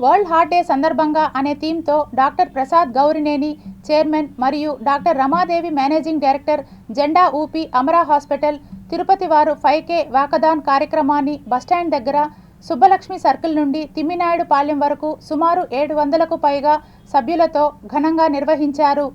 World heart day సందర్భంగా అనే థీమ్తో డాక్టర్ ప్రసాద్ గౌరినేని చైర్మన్ మరియు డాక్టర్ రమాదేవి మేనేజింగ్ డైరెక్టర్ జెండా ఊపి అమరా హాస్పిటల్ తిరుపతి వారు ఫైవ్ కే వాకదాన్ కార్యక్రమాన్ని బస్టాండ్ దగ్గర సుబ్బలక్ష్మి సర్కిల్ నుండి తిమ్మినాయుడు పాలెం వరకు సుమారు ఏడు వందలకు పైగా సభ్యులతో ఘనంగా నిర్వహించారు.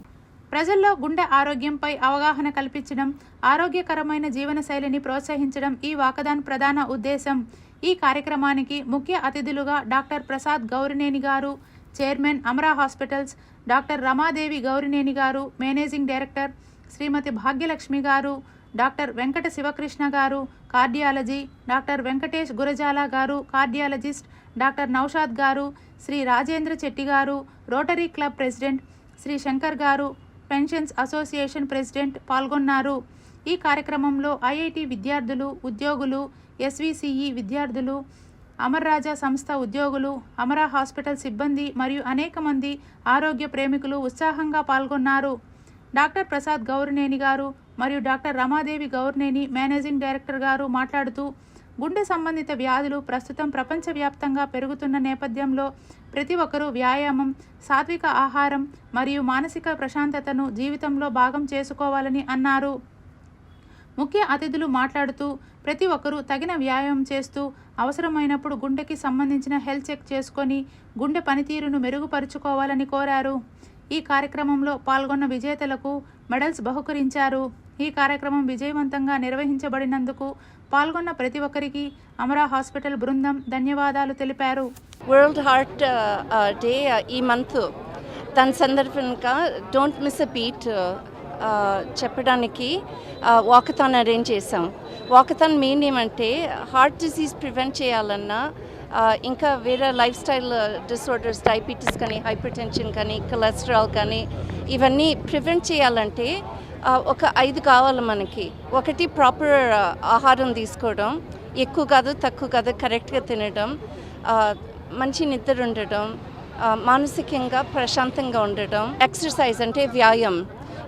ప్రజల్లో గుండె ఆరోగ్యంపై అవగాహన కల్పించడం ఆరోగ్యకరమైన జీవనశైలిని ప్రోత్సహించడం ఈ వాకదాన్ ప్రధాన ఉద్దేశం. ఈ కార్యక్రమానికి ముఖ్య అతిథులుగా డాక్టర్ ప్రసాద్ గౌరినేని గారు chairman Amara hospitals doctor Ramadevi గౌరినేని గారు మేనేజింగ్ డైరెక్టర్ శ్రీమతి భాగ్యలక్ష్మి గారు డాక్టర్ వెంకట శివకృష్ణ గారు కార్డియాలజీ డాక్టర్ వెంకటేష్ గురజాల గారు కార్డియాలజిస్ట్ డాక్టర్ నౌషాద్ గారు శ్రీ రాజేంద్ర చెట్టి గారు rotary club president Shri Shankar గారు పెన్షన్స్ అసోసియేషన్ ప్రెసిడెంట్ పాల్గొన్నారు. ఈ కార్యక్రమంలో ఐఐటి విద్యార్థులు ఉద్యోగులు ఎస్విసిఈ విద్యార్థులు అమర్రాజా సంస్థ ఉద్యోగులు అమరా హాస్పిటల్ సిబ్బంది మరియు అనేక మంది ఆరోగ్య ప్రేమికులు ఉత్సాహంగా పాల్గొన్నారు. డాక్టర్ ప్రసాద్ గౌరినేని గారు మరియు doctor Ramadevi Gaurineni managing director గారు మాట్లాడుతూ గుండె సంబంధిత వ్యాధులు ప్రస్తుతం ప్రపంచవ్యాప్తంగా పెరుగుతున్న నేపథ్యంలో ప్రతి ఒక్కరూ వ్యాయామం సాత్విక ఆహారం మరియు మానసిక ప్రశాంతతను జీవితంలో భాగం చేసుకోవాలని అన్నారు. ముఖ్య అతిథులు మాట్లాడుతూ ప్రతి ఒక్కరూ తగిన వ్యాయామం చేస్తూ అవసరమైనప్పుడు గుండెకి సంబంధించిన హెల్త్ చెక్ చేసుకొని గుండె పనితీరును మెరుగుపరుచుకోవాలని కోరారు. ఈ కార్యక్రమంలో పాల్గొన్న విజేతలకు మెడల్స్ బహుకరించారు. ఈ కార్యక్రమం విజయవంతంగా నిర్వహించబడినందుకు పాల్గొన్న ప్రతి ఒక్కరికి అమరా హాస్పిటల్ బృందం ధన్యవాదాలు తెలిపారు. వరల్డ్ హార్ట్ డే ఈ మంత్ దాని సందర్భంగా డోంట్ మిస్ అ బీట్ చెప్పడానికి వాకథాన్ అరేంజ్ చేసాం వాకథాన్ మెయిన్ ఏమంటే హార్ట్ డిసీజ్ ప్రివెంట్ చేయాలన్నా ఇంకా వేరే లైఫ్ స్టైల్ డిసార్డర్స్ డయాబెటీస్ కానీ హైపర్ టెన్షన్ కానీ కొలెస్ట్రాల్ కానీ ఇవన్నీ ప్రివెంట్ చేయాలంటే ఒక ఐదు కావాలి మనకి. ఒకటి ప్రాపర్ ఆహారం తీసుకోవడం ఎక్కువ కాదు తక్కువ కాదు కరెక్ట్గా తినడం మంచి నిద్ర ఉండడం మానసికంగా ప్రశాంతంగా ఉండడం ఎక్సర్సైజ్ అంటే వ్యాయామం.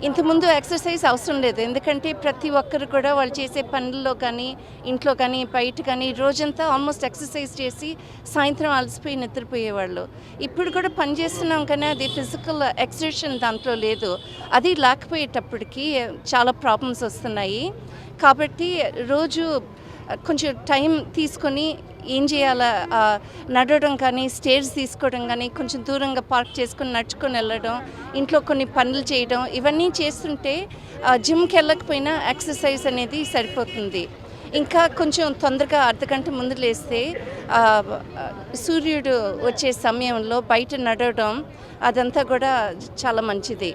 ఇంతకుముందు ఎక్సర్సైజ్ అవసరం లేదు. ఎందుకంటే ప్రతి ఒక్కరు కూడా వాళ్ళు చేసే పనుల్లో కానీ ఇంట్లో కానీ బయట కానీ రోజంతా ఆల్మోస్ట్ ఎక్సర్సైజ్ చేసి సాయంత్రం అలసిపోయి నిద్రపోయేవాళ్ళు. ఇప్పుడు కూడా పని చేస్తున్నాం కానీ అది ఫిజికల్ ఎక్సర్షన్ దాంట్లో లేదు. అది లేకపోయేటప్పటికి చాలా ప్రాబ్లమ్స్ వస్తున్నాయి. కాబట్టి రోజు కొంచెం టైం తీసుకొని ఏం చేయాలా? నడవడం కానీ స్టేర్స్ తీసుకోవడం కానీ కొంచెం దూరంగా పార్క్ చేసుకొని నడుచుకొని వెళ్ళడం ఇంట్లో కొన్ని పనులు చేయడం ఇవన్నీ చేస్తుంటే జిమ్కి వెళ్ళకపోయినా ఎక్సర్సైజ్ అనేది సరిపోతుంది. ఇంకా కొంచెం తొందరగా అర్ధగంట ముందు లేస్తే సూర్యుడు వచ్చే సమయంలో బయట నడవడం అదంతా కూడా చాలా మంచిది.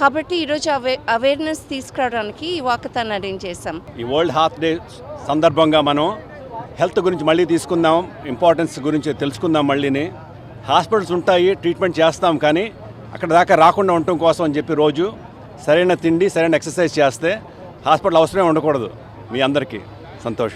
కాబట్టి ఈరోజు అవే అవేర్నెస్ తీసుకురావడానికి ఈ వాకథాన్ అరేంజ్ చేశాం. ఈ వరల్డ్ హాఫ్ డే సందర్భంగా మనం హెల్త్ గురించి మళ్ళీ తీసుకుందాం ఇంపార్టెన్స్ గురించి తెలుసుకుందాం మళ్ళీని. హాస్పిటల్స్ ఉంటాయి ట్రీట్మెంట్ చేస్తాం కానీ అక్కడ దాకా రాకుండా ఉండటం కోసం అని చెప్పి రోజు సరైన తిండి సరైన ఎక్సర్సైజ్ చేస్తే హాస్పిటల్ అవసరమే ఉండకూడదు మీ అందరికీ. సంతోషం